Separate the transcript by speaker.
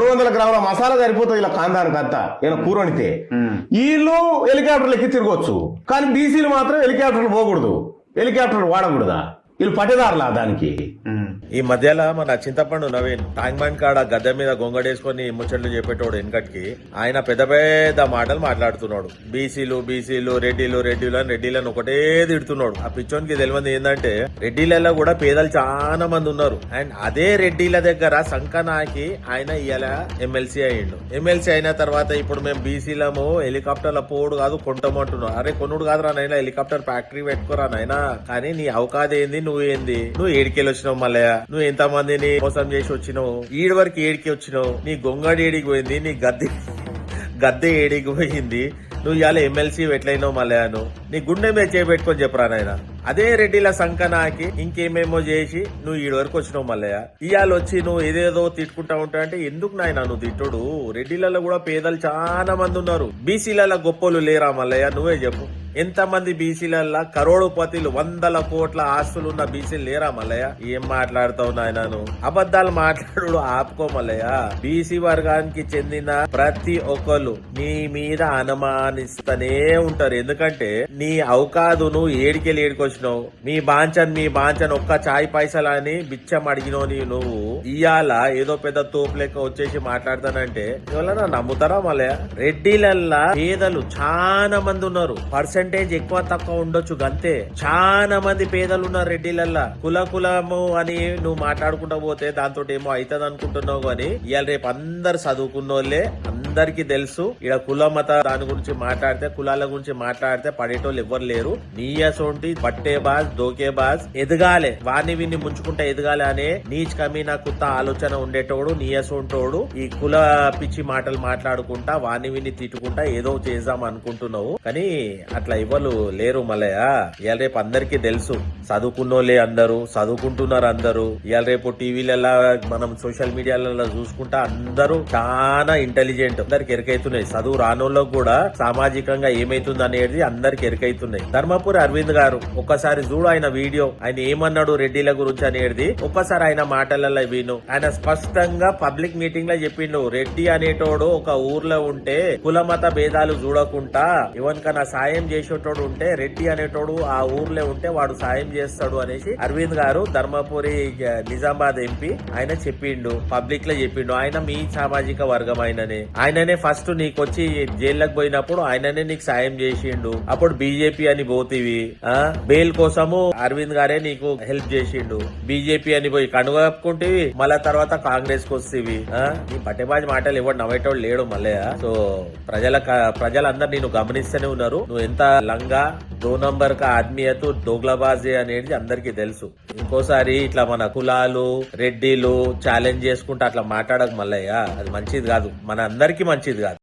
Speaker 1: రెండు వందల గ్రాముల మసాలా సరిపోతుంది ఇలా కాందానికి అంతా. ఈయన కూర వండితే వీళ్ళు హెలికాప్టర్లు ఎక్కి తిరగవచ్చు కానీ బీసీలు మాత్రం హెలికాప్టర్లు పోకూడదు. హెలికాప్టర్లు వాడకూడదా? వీళ్ళు పట్టేదారులా దానికి?
Speaker 2: ఈ మధ్యలో మన చింతపండు నవీన్ ట్యాంక్ బండ్ కాడ గద్దె మీద గొంగడేసుకొని ముచ్చట్లు చెప్పేటోడు వెనకటికి ఆయన పెద్ద పెద్ద మాటలు మాట్లాడుతున్నాడు. బీసీలు బీసీలు రెడ్డిలు రెడ్డిలు అని రెడ్డిలను ఒకటే తిడుతున్నాడు. ఆ పిచ్చోనికి తెలియదు ఏంటంటే రెడ్డిలలో కూడా పేదలు చాలా మంది ఉన్నారు. అండ్ అదే రెడ్డిల దగ్గర సంకనాకి ఆయన ఇలా ఎమ్మెల్సీ అయ్యిండు. ఎమ్మెల్సీ అయిన తర్వాత ఇప్పుడు మేము బీసీలము హెలికాప్టర్ల పోడు కాదు కొంటామంటున్నావు అరే కొనుడు కాదురా నైనా హెలికాప్టర్ ఫ్యాక్టరీ పెట్టుకోరా నైనా కానీ నీ అవకాశం ఏంది? నువ్వేంది నువ్వు ఏడికెళ్ళి వచ్చినావు మల్లయ్య. నువ్వు ఎంత మందిని మోసం చేసి వచ్చినావు. ఈడి వరకు ఏడికి వచ్చినావు. నీ గొంగడి ఏడికి పోయింది నీ గద్దె గద్దె ఏడికి పోయింది. నువ్వు ఇవాళ ఎమ్మెల్సీ ఎట్లయినావు మల్లయ్యను నీ గుండె మీద చేపెట్టుకొని చెప్పరా నాయన? అదే రెడ్డిల సంకనాకి ఇంకేమేమో చేసి నువ్వు ఈడి వరకు వచ్చినావు మల్లయ్య. ఇవాళ వచ్చి నువ్వు ఏదేదో తిట్టుకుంటా ఉంటా అంటే ఎందుకు నాయన నువ్వు తిట్టుడు? రెడ్డిలలో కూడా పేదలు చాలా మంది ఉన్నారు. బీసీలలో గొప్పలు లేరా మల్లయ్య? నువ్వే చెప్పు. ఎంతమంది బీసీలల్లా కరోడుపతిలు వందల కోట్ల ఆస్తులు ఉన్న బీసీలు లేరా మల్లయ్య? ఏం మాట్లాడుతావు నాయన అబద్దాలు అబద్ధాలు మాట్లాడు ఆపుకో మల్లయ్య. బీసీ వర్గానికి చెందిన ప్రతి ఒక్కరు నీ మీద అనుమానిస్తూనే ఉంటారు. ఎందుకంటే నీ అవకాదును ఏడికెళ్ళి ఏడికొచ్చినావు. మీ బాంచన్ మీ బాంచన్ ఒక్క చాయ్ పైసలు అని బిచ్చం అడిగినావు నీ నువ్వు. ఇయాల ఏదో పెద్ద తోపు లెక్క వచ్చేసి మాట్లాడతానంటే ఎవరన్నా నమ్ముతారా మల్లయ్య? రెడ్డిలల్లా పేదలు చాలా మంది ఉన్నారు. పర్సంటేజ్ ఎక్కువ తక్కువ ఉండొచ్చు గంతే. చాలా మంది పేదలు ఉన్నారు రెడ్డిలల్లా కుల కులము అని నువ్వు మాట్లాడుకుంటా పోతే దాంతో ఏమో అవుతుంది అనుకుంటున్నావు కానీ ఇవాళ రేపు అందరు చదువుకున్నోళ్ళే అందరికి తెలుసు. ఇక్కడ కుల మత దాని గురించి మాట్లాడితే కులాల గురించి మాట్లాడితే పడేటోళ్ళు ఎవ్వరు లేరు. నీయసోంటి పట్టే బాజ్ దోకే బాజ్ ఎదగాలే. వాణ్ణి విన్ని ముంచుకుంటా ఎదగాలే అనే నీచ్ కమీనా కొత్త ఆలోచన ఉండేటోడు నీయసోంటోడు ఈ కుల పిచ్చి మాటలు మాట్లాడుకుంటా వాణ్ణి విన్ని తిట్టుకుంటా ఏదో చేద్దాం అనుకుంటున్నావు. కానీ అట్లా ఇవ్వలు లేరు మల్లయ్య. ఇవాళ రేపు అందరికీ తెలుసు. చదువుకున్నోళ్ళే అందరూ చదువుకుంటున్నారు అందరూ. ఇవాళ రేపు టీవీలలో మనం సోషల్ మీడియాలలో చూసుకుంటా అందరూ చాలా ఇంటెలిజెంట్. అందరికి ఎరకైతున్నాయి. చదువు రానోళ్ళకు కూడా సామాజికంగా ఏమైతుంది అనేది అందరికి ఎరకైతున్నాయి. ధర్మపురి అరవింద్ గారు ఒక్కసారి చూడు ఆయన వీడియో. ఆయన ఏమన్నాడు రెడ్డిల గురించి అనేది. ఒక్కసారి ఆయన మాటలలో విను. ఆయన స్పష్టంగా పబ్లిక్ మీటింగ్లో చెప్పిండు. రెడ్డి అనేటోడు ఒక ఊర్లో ఉంటే కుల మత భేదాలు చూడకుండా ఎవరికైనా సాయం చేసేటోడు ఉంటే రెడ్డి అనేటోడు ఆ ఊర్లో ఉంటే వాడు సాయం చేస్తాడు అనేసి అరవింద్ గారు ధర్మపురి నిజామాబాద్ ఎంపీ ఆయన చెప్పిండు పబ్లిక్లో చెప్పిండు. ఆయన మీ సామాజిక వర్గం ఆయననే. ఆయననే ఫస్ట్ నీకొచ్చి జైల్లోకి పోయినప్పుడు ఆయననే నీకు సాయం చేసిండు. అప్పుడు బీజేపీ అని పోతివి ఆ? బెయిల్ కోసము అరవింద్ గారే నీకు హెల్ప్ చేసిండు. బీజేపీ అని పోయి కనుగొప్పుకుంటేవి మళ్ళా తర్వాత కాంగ్రెస్కు వస్తేవి ఆ? నీ మాటలు ఎవరు నవ్వేటోడు లేడు మళ్ళీ సో ప్రజల ప్రజలందరూ నేను గమనిస్తూనే ఉన్నారు. నువ్వు ఎంత లంగా దో నంబర్ కా ఆత్మీయత దోగ్లబాజీ అనేది అందరికీ తెలుసు. ఇంకోసారి ఇట్లా మన కులాలు రెడ్డిలు ఛాలెంజ్ చేసుకుంటా అట్లా మాట్లాడక మల్లయ్య. అది మంచిది కాదు. మన అందరికీ మంచిది కాదు.